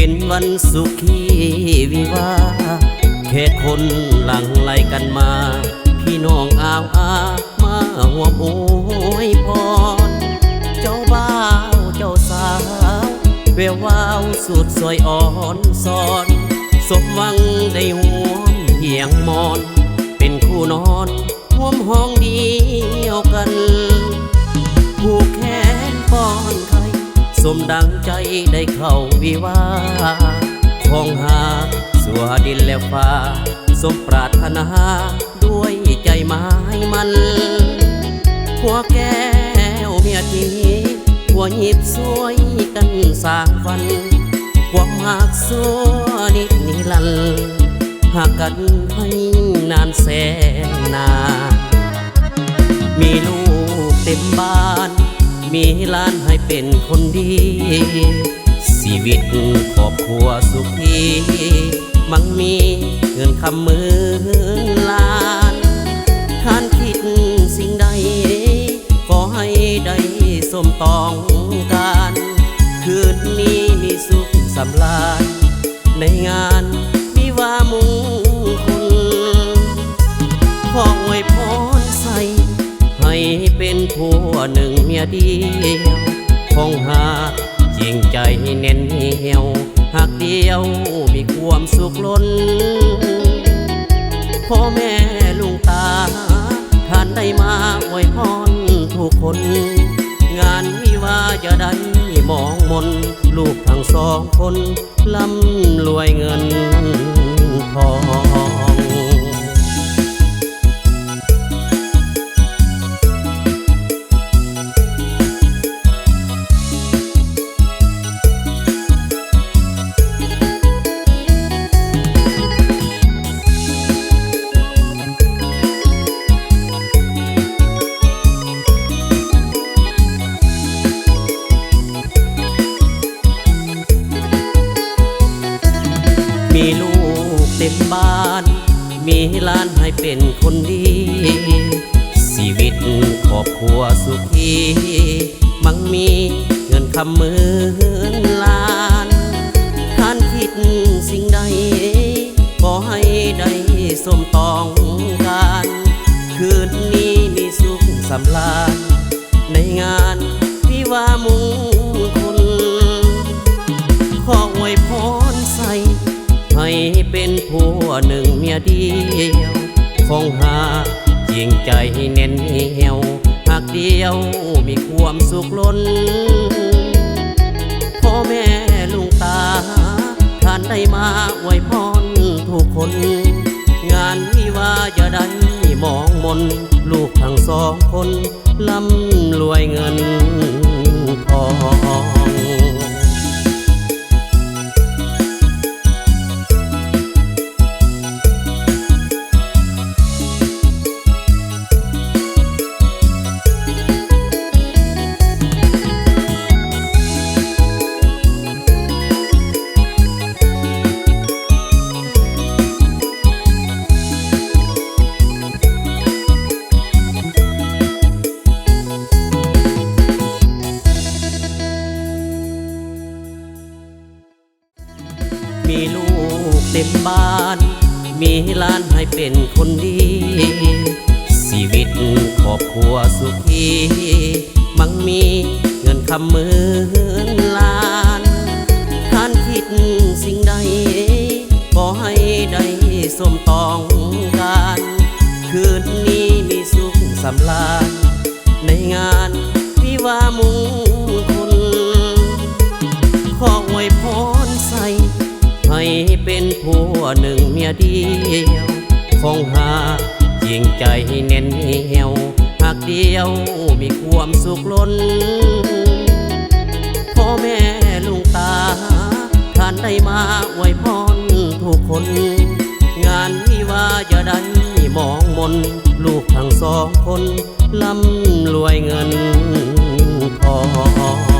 ป็นวันสุขีวิวาห์แค่คนหลังไหลกันมา พี่น้องอาวอามาหัวโอยพร เจ้าบ่าวเจ้าสาวแววาวสุดสวยอ่อนสอนสมหวังได้หวมเหียงมอน เป็นคู่นอนห่วมห้องเดียวกันผู้ สมดังใจได้เข้าวิวาห์ของหาสัวดินและฟ้า สมปรารถนาด้วยใจไม้มันหัวแก้วเมียทีหัวหยิบสวยกันสางฝันความหักสัวนิดนิรันดร์หากกันให้นานแสนนานมีลูกเต็มบ้าน มีล้านให้เป็นคนดี ชีวิตครอบครัวสุขีมั่งมีเงินคำมื่นล้านท่านคิดสิ่งใดก็ให้ได้สมต้องการ คืนนี้มีสุขสำราญในงานวิวาห์มงคลขออวย ผัวหนึ่งเมียเดียวคงหาจริงใจแน่นเหนียวหากเดียวมีความสุขล้นพ่อแม่ลุงตา ท่านได้มาอวยพรทุกคน งานวิวาจะได้มองมน ลูกทั้งสองคนร่ำรวยเงินทอง ต็มบ้าน มีล้านให้เป็นคนดี ชีวิตครอบครัวสุขีมั่งมีเงินคำหมื่นล้านท่านคิดสิ่งใดก็ให้ได้สมต้องการ คืนนี้มีสุขสำราญ ผัวหนึ่งเมียเดียวคงหาจริงใจแน่นเหนียวหากเดียวมีความสุขล้นพ่อแม่ลุงตาท่านได้มาอวยพรทุกคน งานวิวาห์จะได้มองมน ลูกทั้งสองคนร่ำรวยเงินทอง เต็มบ้าน มีล้านให้เป็นคนดี ชีวิตครอบครัวสุขีมั่งมีเงินคำหมื่นล้านท่านคิดสิ่งใดก็ให้ได้สมต้องการ คืนนี้มีสุขสำราญในงานวิวาห์มง หนึ่งเมียเดียวคงหาจริงใจแน่นเหนียวหากเดียวมีความสุขล้น พ่อแม่ลุงตา ท่านได้มาอวยพรทุกคน งานวิวาจะได้มองมน ลูกทั้งสองคนร่ำรวยเงินทอง